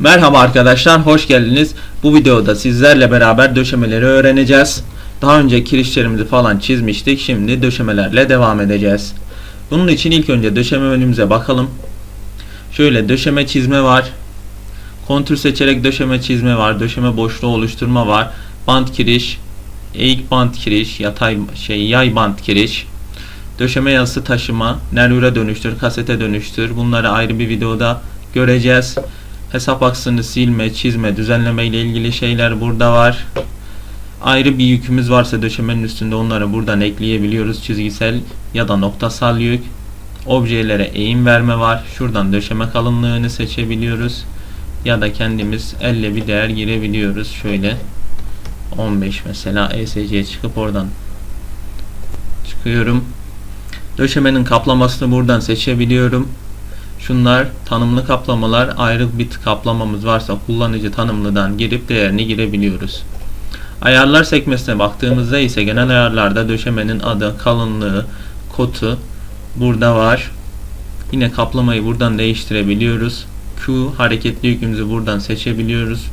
Merhaba arkadaşlar, hoş geldiniz. Bu videoda sizlerle beraber döşemeleri öğreneceğiz. Daha önce kirişlerimizi falan çizmiştik. Şimdi döşemelerle devam edeceğiz. Bunun için ilk önce döşeme menümüze bakalım. Şöyle döşeme çizme var. Kontür seçerek döşeme çizme var. Döşeme boşluğu oluşturma var. Bant kiriş, eğik bant kiriş, yatay şey yay bant kiriş. Döşeme yazısı taşıma, nervüre dönüştür, kasete dönüştür. Bunları ayrı bir videoda göreceğiz. Hesap aksını silme, çizme, düzenleme ile ilgili şeyler burada var. Ayrı bir yükümüz varsa döşemenin üstünde onları buradan ekleyebiliyoruz. Çizgisel ya da noktasal yük. Objelere eğim verme var. Şuradan döşeme kalınlığını seçebiliyoruz. Ya da kendimiz elle bir değer girebiliyoruz. Şöyle 15 mesela ESC'ye çıkıp oradan çıkıyorum. Döşemenin kaplamasını buradan seçebiliyorum. Şunlar tanımlı kaplamalar. Ayrı bir kaplamamız varsa kullanıcı tanımlıdan girip değerini girebiliyoruz. Ayarlar sekmesine baktığımızda ise genel ayarlarda döşemenin adı, kalınlığı, kotu burada var. Yine kaplamayı buradan değiştirebiliyoruz. Q hareketli yükümüzü buradan seçebiliyoruz.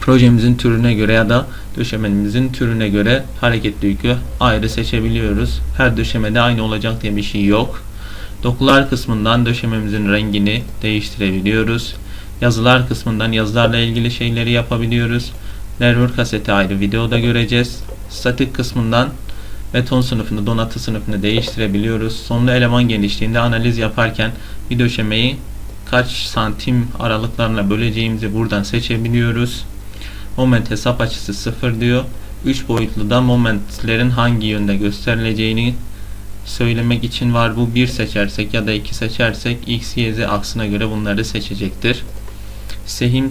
Projemizin türüne göre ya da döşememizin türüne göre hareketli yükü ayrı seçebiliyoruz. Her döşemede aynı olacak diye bir şey yok. Dokular kısmından döşememizin rengini değiştirebiliyoruz. Yazılar kısmından yazılarla ilgili şeyleri yapabiliyoruz. Nervür kaseti ayrı videoda göreceğiz. Statik kısmından beton sınıfını, donatı sınıfını değiştirebiliyoruz. Sonlu eleman genişliğinde analiz yaparken bir döşemeyi kaç santim aralıklarına böleceğimizi buradan seçebiliyoruz. Moment hesap açısı 0 diyor. 3 boyutlu da momentlerin hangi yönde gösterileceğini söylemek için var. Bu 1 seçersek ya da 2 seçersek x, y, z aksına göre bunları seçecektir. Sehim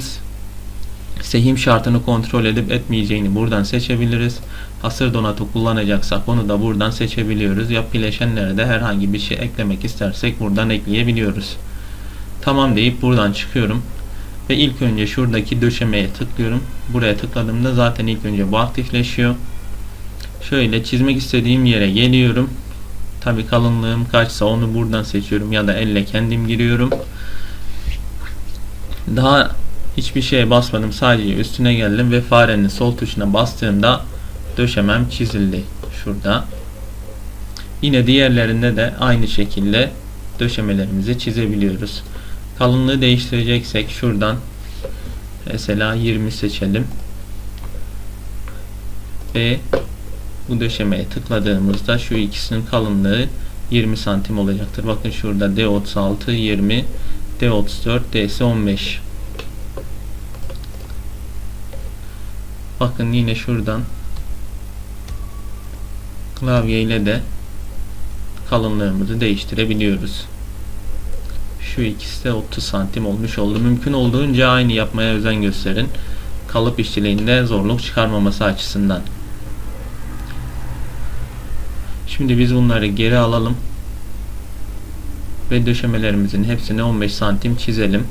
sehim şartını kontrol edip etmeyeceğini buradan seçebiliriz. Hasır donatı kullanacaksak onu da buradan seçebiliyoruz. Ya bileşenlere de herhangi bir şey eklemek istersek buradan ekleyebiliyoruz. Tamam deyip buradan çıkıyorum. Ve ilk önce şuradaki döşemeye tıklıyorum. Buraya tıkladığımda zaten ilk önce bu aktifleşiyor. Şöyle çizmek istediğim yere geliyorum. Tabi kalınlığım kaçsa onu buradan seçiyorum ya da elle kendim giriyorum. Daha hiçbir şeye basmadım. Sadece üstüne geldim ve farenin sol tuşuna bastığımda döşemem çizildi. Şurada. Yine diğerlerinde de aynı şekilde döşemelerimizi çizebiliyoruz. Kalınlığı değiştireceksek şuradan mesela 20 seçelim. Ve bu döşemeye tıkladığımızda şu ikisinin kalınlığı 20 santim olacaktır. Bakın şurada D36 20 D34 DS 15 Bakın yine şuradan klavye ile de kalınlığımızı değiştirebiliyoruz. Şu ikisi de 30 santim olmuş oldu. Mümkün olduğunca aynı yapmaya özen gösterin. Kalıp işçiliğinde zorluk çıkarmaması açısından. Şimdi biz bunları geri alalım. Ve döşemelerimizin hepsini 15 santim çizelim.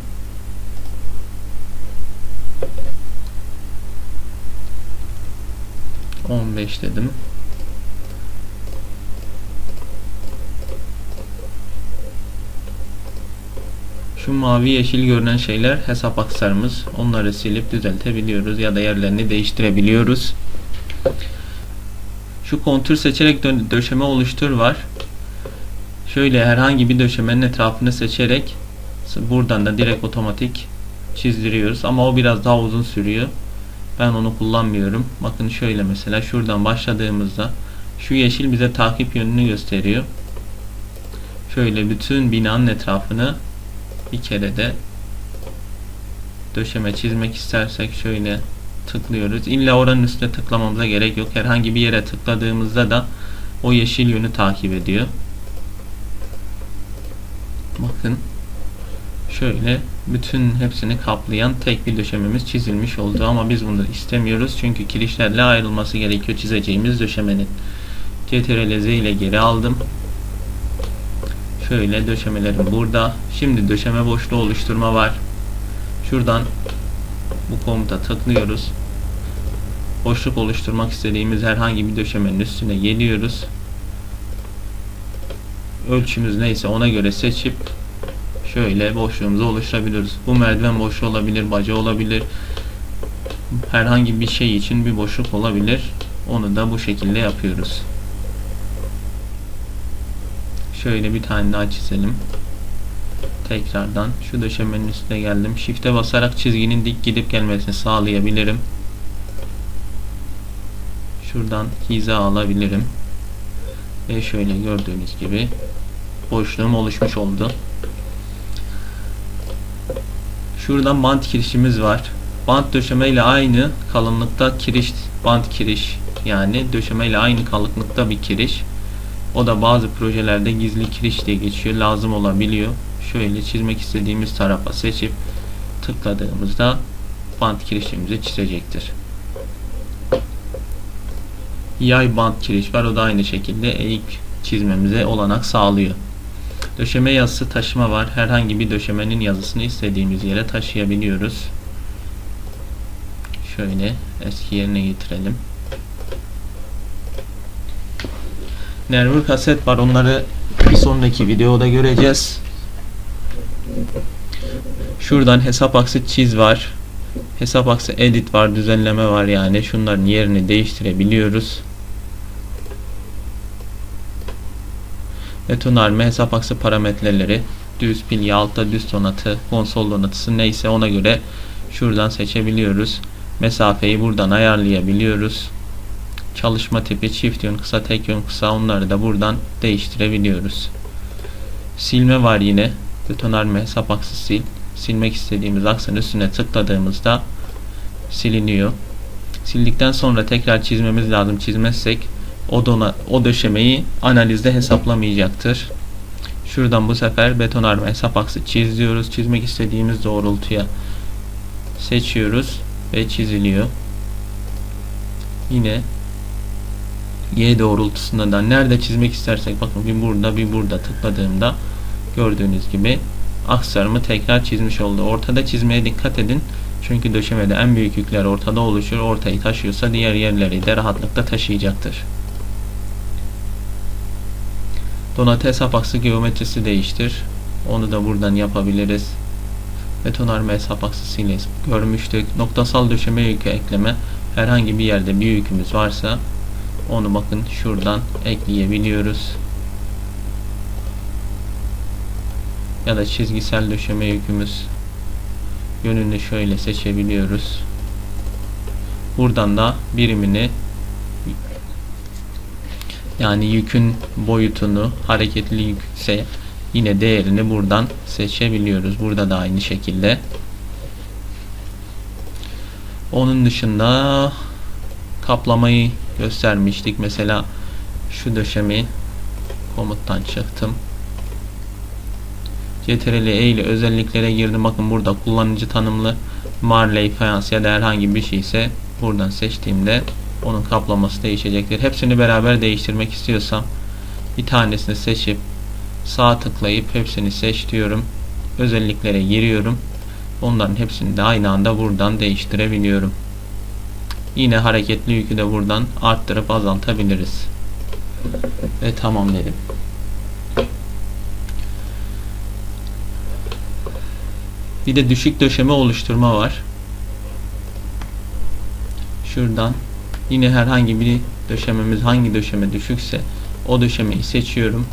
On beş dedim. Şu mavi yeşil görünen şeyler hesap aksarımız. Onları silip düzeltebiliyoruz ya da yerlerini değiştirebiliyoruz. Şu kontür seçerek dö döşeme oluştur var. Şöyle herhangi bir döşemenin etrafını seçerek buradan da direkt otomatik çizdiriyoruz. Ama o biraz daha uzun sürüyor. Ben onu kullanmıyorum. Bakın şöyle mesela şuradan başladığımızda şu yeşil bize takip yönünü gösteriyor. Şöyle bütün binanın etrafını bir kere de döşeme çizmek istersek şöyle tıklıyoruz. İlla oranın üstüne tıklamamıza gerek yok. Herhangi bir yere tıkladığımızda da o yeşil yönü takip ediyor. Bakın şöyle bütün hepsini kaplayan tek bir döşememiz çizilmiş oldu ama biz bunu istemiyoruz çünkü kirişlerle ayrılması gerekiyor çizeceğimiz döşemenin. CTRL Z ile geri aldım. Şöyle döşemelerim burada. Şimdi döşeme boşluğu oluşturma var. Şuradan bu komuta tıklıyoruz. Boşluk oluşturmak istediğimiz herhangi bir döşemenin üstüne geliyoruz. Ölçümüz neyse ona göre seçip şöyle boşluğumuzu oluşturabiliyoruz. Bu merdiven boşluğu olabilir, baca olabilir. Herhangi bir şey için bir boşluk olabilir. Onu da bu şekilde yapıyoruz. Şöyle bir tane daha çizelim. Tekrardan şu döşemenin üstüne geldim. Shift'e basarak çizginin dik gidip gelmesini sağlayabilirim. Şuradan hiza alabilirim. Ve şöyle gördüğünüz gibi boşluğum oluşmuş oldu. Şuradan bant kirişimiz var. Bant döşeme ile aynı kalınlıkta kiriş, bant kiriş yani döşeme ile aynı kalınlıkta bir kiriş. O da bazı projelerde gizli kiriş diye geçiyor. Lazım olabiliyor. Şöyle çizmek istediğimiz tarafa seçip tıkladığımızda bant kirişimizi çizecektir. Yay bant kiriş var. O da aynı şekilde ilk çizmemize olanak sağlıyor. Döşeme yazısı taşıma var. Herhangi bir döşemenin yazısını istediğimiz yere taşıyabiliyoruz. Şöyle eski yerine getirelim. Nervur kaset var. Onları bir sonraki videoda göreceğiz. Şuradan hesap aksı çiz var. Hesap aksı edit var. Düzenleme var yani. Şunların yerini değiştirebiliyoruz. Betonarme hesap aksı parametreleri düz pil altta düz donatı konsol donatısı neyse ona göre şuradan seçebiliyoruz. Mesafeyi buradan ayarlayabiliyoruz. Çalışma tipi çift yön kısa tek yön kısa onları da buradan değiştirebiliyoruz. Silme var yine. Betonarme hesap aksı sil. Silmek istediğimiz aksın üstüne tıkladığımızda siliniyor. Sildikten sonra tekrar çizmemiz lazım. Çizmezsek o, dona, o döşemeyi analizde hesaplamayacaktır. Şuradan bu sefer betonarme hesap aksı çiz diyoruz. Çizmek istediğimiz doğrultuya seçiyoruz ve çiziliyor. Yine Y doğrultusunda da nerede çizmek istersek bakın bir burada bir burada tıkladığımda gördüğünüz gibi aksarımı tekrar çizmiş oldu. Ortada çizmeye dikkat edin. Çünkü döşemede en büyük yükler ortada oluşur. Ortayı taşıyorsa diğer yerleri de rahatlıkla taşıyacaktır. Donatı hesap aksı geometrisi değiştir. Onu da buradan yapabiliriz. Betonarme hesap aksı ile görmüştük. Noktasal döşeme yükü ekleme. Herhangi bir yerde bir yükümüz varsa onu bakın şuradan ekleyebiliyoruz. Ya da çizgisel döşeme yükümüz yönünü şöyle seçebiliyoruz. Buradan da birimini yani yükün boyutunu hareketli yükse yine değerini buradan seçebiliyoruz. Burada da aynı şekilde. Onun dışında kaplamayı göstermiştik. Mesela şu döşemeyi komuttan çıktım. CTRL E ile özelliklere girdim. Bakın burada kullanıcı tanımlı Marley fayans ya da herhangi bir şey ise buradan seçtiğimde onun kaplaması değişecektir. Hepsini beraber değiştirmek istiyorsam bir tanesini seçip sağ tıklayıp hepsini seç diyorum. Özelliklere giriyorum. Onların hepsini de aynı anda buradan değiştirebiliyorum. Yine hareketli yükü de buradan arttırıp azaltabiliriz. Ve tamam dedim. Bir de düşük döşeme oluşturma var. Şuradan yine herhangi bir döşememiz hangi döşeme düşükse o döşemeyi seçiyorum.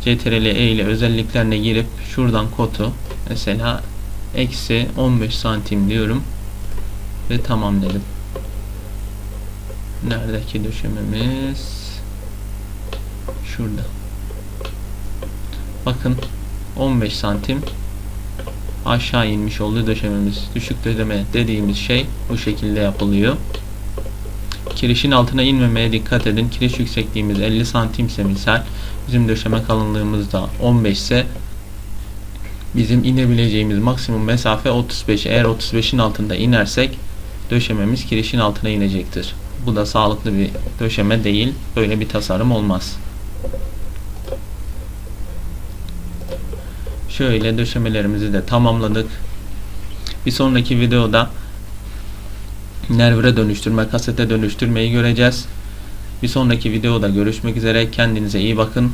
CTRL E ile özelliklerine girip şuradan kodu mesela eksi 15 santim diyorum ve tamam dedim. Neredeki döşememiz? Şurada. Bakın 15 santim aşağı inmiş oldu döşememiz. Düşük döşeme dediğimiz şey bu şekilde yapılıyor. Kirişin altına inmemeye dikkat edin. Kiriş yüksekliğimiz 50 santimse misal bizim döşeme kalınlığımız da 15 ise bizim inebileceğimiz maksimum mesafe 35. Eğer 35'in altında inersek döşememiz kirişin altına inecektir. Bu da sağlıklı bir döşeme değil. Böyle bir tasarım olmaz. Şöyle döşemelerimizi de tamamladık. Bir sonraki videoda nervire dönüştürme, kasete dönüştürmeyi göreceğiz. Bir sonraki videoda görüşmek üzere. Kendinize iyi bakın.